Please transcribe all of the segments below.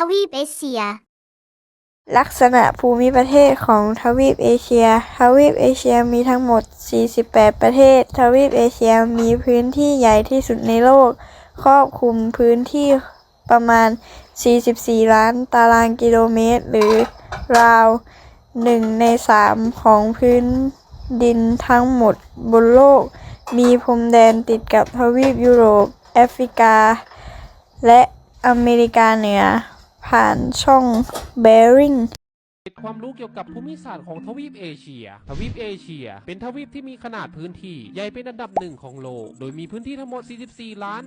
ทวีปเอเชีย ลักษณะภูมิประเทศของทวีปเอเชีย ทวีปเอเชียมีทั้งหมด 48 ประเทศ ทวีปเอเชียมีพื้นที่ใหญ่ที่สุดในโลก ครอบคลุมพื้นที่ประมาณ 44 ล้านตารางกิโลเมตร หรือราว1ใน3ของพื้นดินทั้งหมดบนโลก มีพรมแดนติดกับทวีปยุโรป แอฟริกา และอเมริกาเหนือ ผ่านช่องเบริง ความรู้เกี่ยวกับภูมิศาสตร์ของทวีปเอเชีย ทวีปเอเชีย เป็นทวีปที่มีขนาดพื้นที่ ใหญ่เป็นอันดับหนึ่งของโลก โดยมีพื้นที่ทั้งหมด 44 ล้าน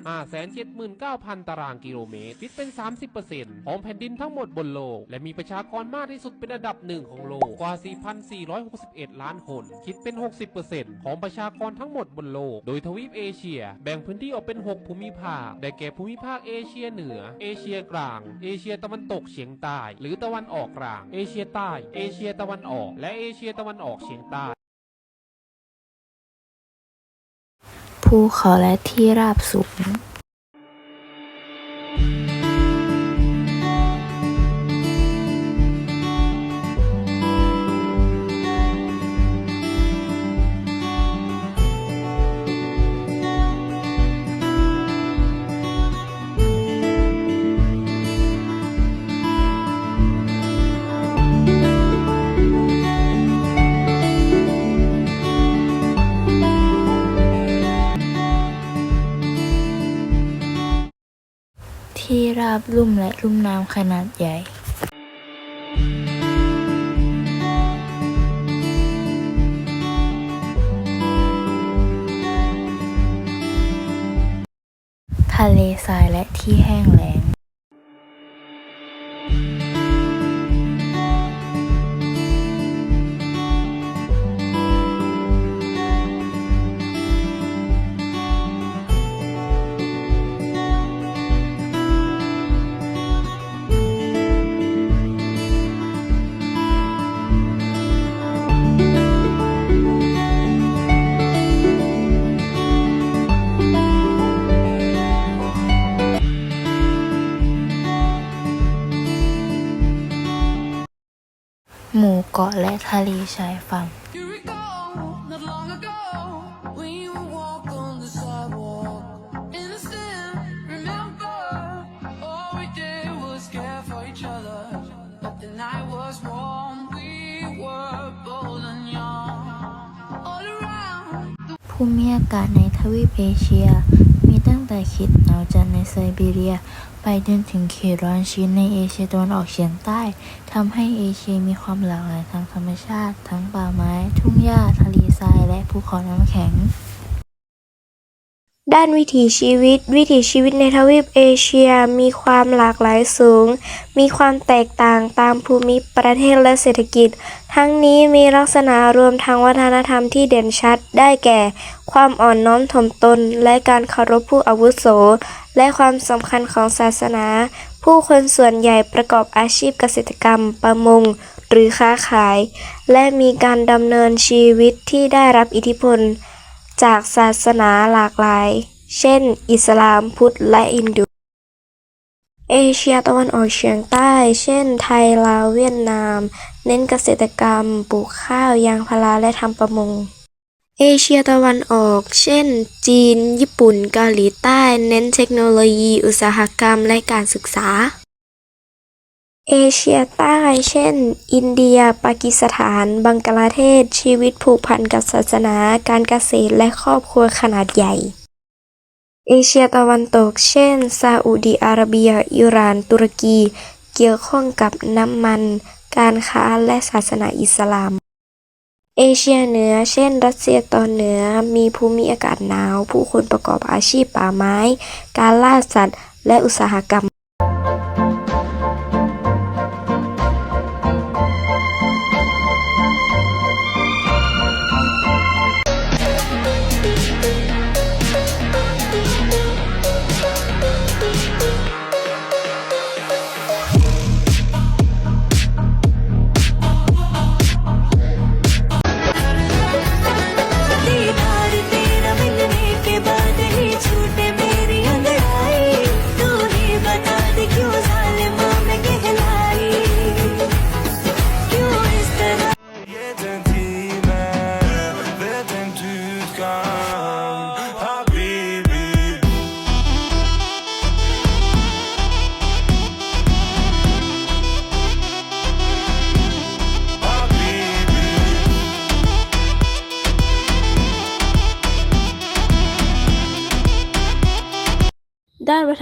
579,000 ตารางกิโลเมตร คิดเป็น 30%ของแผ่นดินทั้งหมดบนโลก และมีประชากรมากที่สุดเป็นอันดับหนึ่งของโลก กว่า 4,461 ล้านคน คิดเป็น 60%ของประชากรทั้งหมดบนโลก โดยทวีปเอเชีย แบ่งพื้นที่ออกเป็น 6 ภูมิภาค ได้แก่ภูมิภาคเอเชียเหนือ เอเชียกลาง เอเชียตะวันตกเฉียงใต้ หรือตะวันออกกลาง เอเชียใต้ต้ เอเชียตะวันออก และเอเชียตะวันออกเฉียงใต้ภูเขาและที่ราบสูง ที่ราบลุ่มและลุ่มน้ำขนาดใหญ่ทะเลทรายและที่แห้งแล้ง เกาะและทะเลชายฝั่ง You recall not long ago when you would walk on the sidewalk. Innocent, remember all we did was care for each other. But the night was warm, we were bold and young. All around, ภูมิอากาศในทวีปเอเชีย มีตั้งแต่เขตหนาวจัดในไซบีเรีย ไปจนถึงเขตร้อนชื้นในเอเชียตะวันออกเฉียงใต้ทำให้เอเชียมีความหลากหลายทางธรรมชาติ ทั้งป่าไม้ ทุ่งหญ้า ทะเลทราย และภูเขาน้ำแข็ง ด้านวิถีชีวิต วิถีชีวิตในทวีปเอเชียมีความหลากหลายสูง มีความแตกต่างตามภูมิประเทศและเศรษฐกิจ ทั้งนี้มีลักษณะรวมทางวัฒนธรรมที่เด่นชัด ได้แก่ ความอ่อนน้อมถ่อมตน และการเคารพผู้อาวุโส และความสำคัญของศาสนา ผู้คนส่วนใหญ่ประกอบอาชีพเกษตรกรรม ประมง หรือค้าขาย และมีการดำเนินชีวิตที่ได้รับอิทธิพล จากศาสนาหลากหลาย เช่น อิสลามพุทธและอินดู เอเชียตะวันออกเฉียงใต้ เช่น ไทยลาวเวียดนาม เน้นเกษตรกรรม ปลูกข้าว ยางพาราและทำประมง เอเชียตะวันออก เช่น จีน ญี่ปุ่น เกาหลีใต้ เน้นเทคโนโลยี อุตสาหกรรม และการศึกษา เอเชียใต้ เช่น อินเดีย ปากีสถาน บังกลาเทศ ชีวิตผูกพันกับศาสนา การเกษตร และครอบครัวขนาดใหญ่ เอเชียตะวันตก เช่น ซาอุดิอาระเบีย อิหร่าน ตุรกี เกี่ยวข้องกับน้ำมัน การค้า และศาสนาอิสลาม เอเชียเหนือ เช่น รัสเซียตอนเหนือ มีภูมิอากาศหนาว ผู้คนประกอบอาชีพป่าไม้ การล่าสัตว์ และอุตสาหกรรม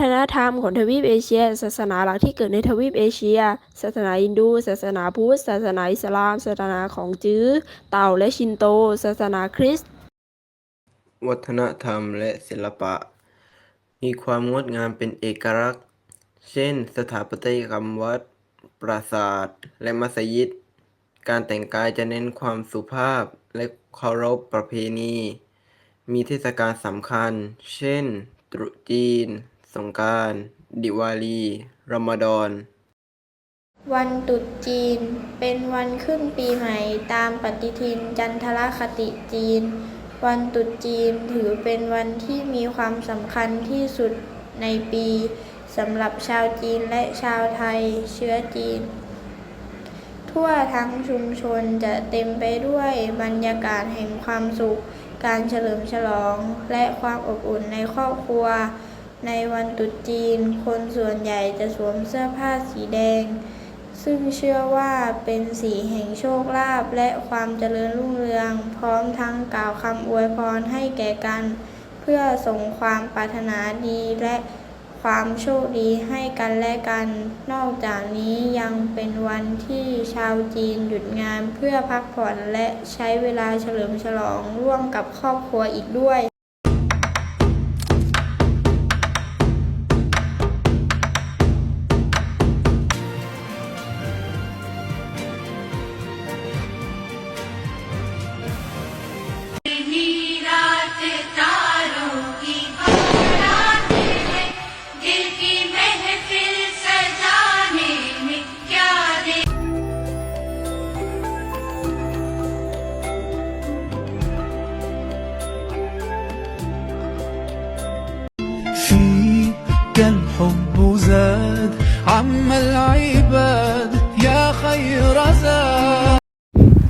ฒนธรรมของทวีปเอเชีย ศาสนาหลักที่เกิดในทวีปเอเชีย ศาสนาฮินดู ศาสนาพุทธ ศาสนาอิสลาม ศาสนาของจื้อ เต่าและชินโต ศาสนาคริสต์ วัฒนธรรมและศิลปะ มีความงดงามเป็นเอกลักษณ์ เช่น สถาปัตยกรรมวัด ปราสาท และมัสยิด การแต่งกายจะเน้นความสุภาพและเคารพประเพณี มีเทศกาลสำคัญ เช่น ตรุษจีน สงกรานต์ดิวาลี รอมฎอน วันตรุษจีน เป็นวันขึ้นปีใหม่ตามปฏิทินจันทรคติจีน วันตรุษจีนถือเป็นวันที่มีความสำคัญที่สุดในปีสำหรับชาวจีนและชาวไทยเชื้อจีน ทั่วทั้งชุมชนจะเต็มไปด้วยบรรยากาศแห่งความสุข การเฉลิมฉลอง และความอบอุ่นในครอบครัว ในวันตรุษจีน คนส่วนใหญ่จะสวมเสื้อผ้าสีแดง ซึ่งเชื่อว่าเป็นสีแห่งโชคลาภและความเจริญรุ่งเรือง พร้อมทั้งกล่าวคำอวยพรให้แก่กัน เพื่อส่งความปรารถนาดีและความโชคดีให้กันและกัน นอกจากนี้ยังเป็นวันที่ชาวจีนหยุดงานเพื่อพักผ่อนและใช้เวลาเฉลิมฉลองร่วมกับครอบครัวอีกด้วย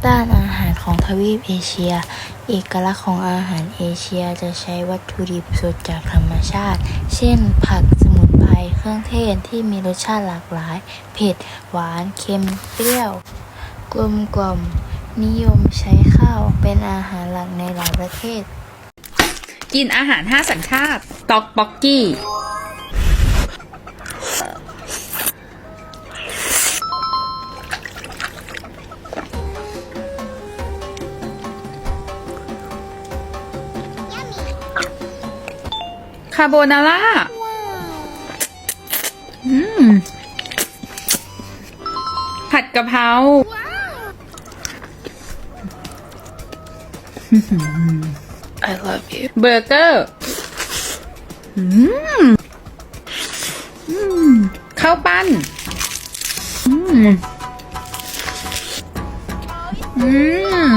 ด้านอาหารของทวีปเอเชีย เอกลักษณ์ของอาหารเอเชียจะใช้วัตถุดิบสดจากธรรมชาติ เช่น ผักสมุนไพร เครื่องเทศที่มีรสชาติหลากหลาย เผ็ด หวาน เค็ม เปรี้ยว กลมกล่อม นิยมใช้ข้าวเป็นอาหารหลักในหลายประเทศ กินอาหารห้าสัญชาติต็อกบ็อกกี้าโบนาร่าอืมผัดกะเพรา I love you เบอร์เกอร์อืมอืมข้าวปั้นอืมอืม